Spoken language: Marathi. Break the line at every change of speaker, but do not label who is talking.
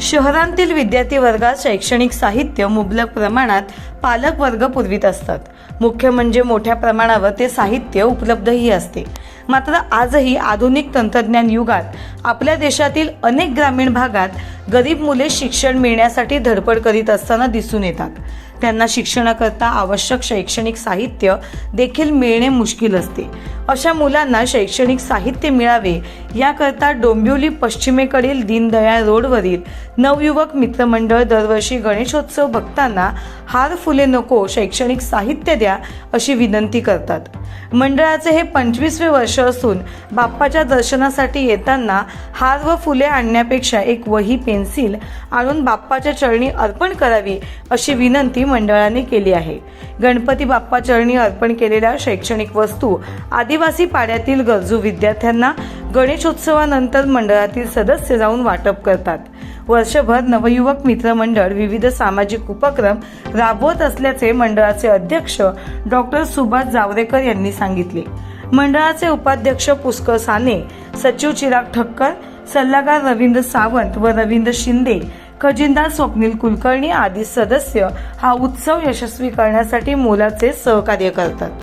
शहरांतील विद्यार्थी वर्गात शैक्षणिक साहित्य मुबलक प्रमाणात पालक वर्ग पुरवित असतात. मुख्य म्हणजे मोठ्या प्रमाणावर ते साहित्य उपलब्धही असते. मात्र आजही आधुनिक तंत्रज्ञान युगात आपल्या देशातील अनेक ग्रामीण भागात गरीब मुले शिक्षण मिळण्यासाठी धडपड करीत असताना दिसून येतात. त्यांना शिक्षणाकरता आवश्यक शैक्षणिक साहित्य देखील मिळणे मुश्किल असते. अशा मुलांना शैक्षणिक साहित्य मिळावे याकरता डोंबिवली पश्चिमेकडील दीनदयाळ रोडवरील नवयुवक मित्रमंडळ दरवर्षी गणेशोत्सव भक्तांना हार फुले नको शैक्षणिक साहित्य द्या अशी विनंती करतात. मंडळाचे हे पंचवीसवे वर्ष असून बाप्पाच्या दर्शनासाठी येताना हार व फुले आणण्यापेक्षा एक वही पेन्सिल आणून बाप्पाच्या चरणी अर्पण करावी अशी विनंती मंडळाने केली आहे. गणपती बाप्पा चरणी अर्पण केलेल्या शैक्षणिक वस्तू आदिवासी पाड्यातील गरजू विद्यार्थ्यांना गणेशोत्सवानंतर मंडळातील सदस्य जाऊन वाटप करतात. वर्षभर नवयुवक मित्र मंडळ विविध सामाजिक उपक्रम राबवत असल्याचे मंडळाचे अध्यक्ष डॉक्टर सुभाष जावरेकर यांनी सांगितले. मंडळाचे उपाध्यक्ष पुष्कर साने सचिव चिराग ठक्कर सल्लागार रवींद्र सावंत व रवींद्र शिंदे खजिनदार स्वप्नील कुलकर्णी आदी सदस्य हा उत्सव यशस्वी करण्यासाठी मोलाचे सहकार्य करतात.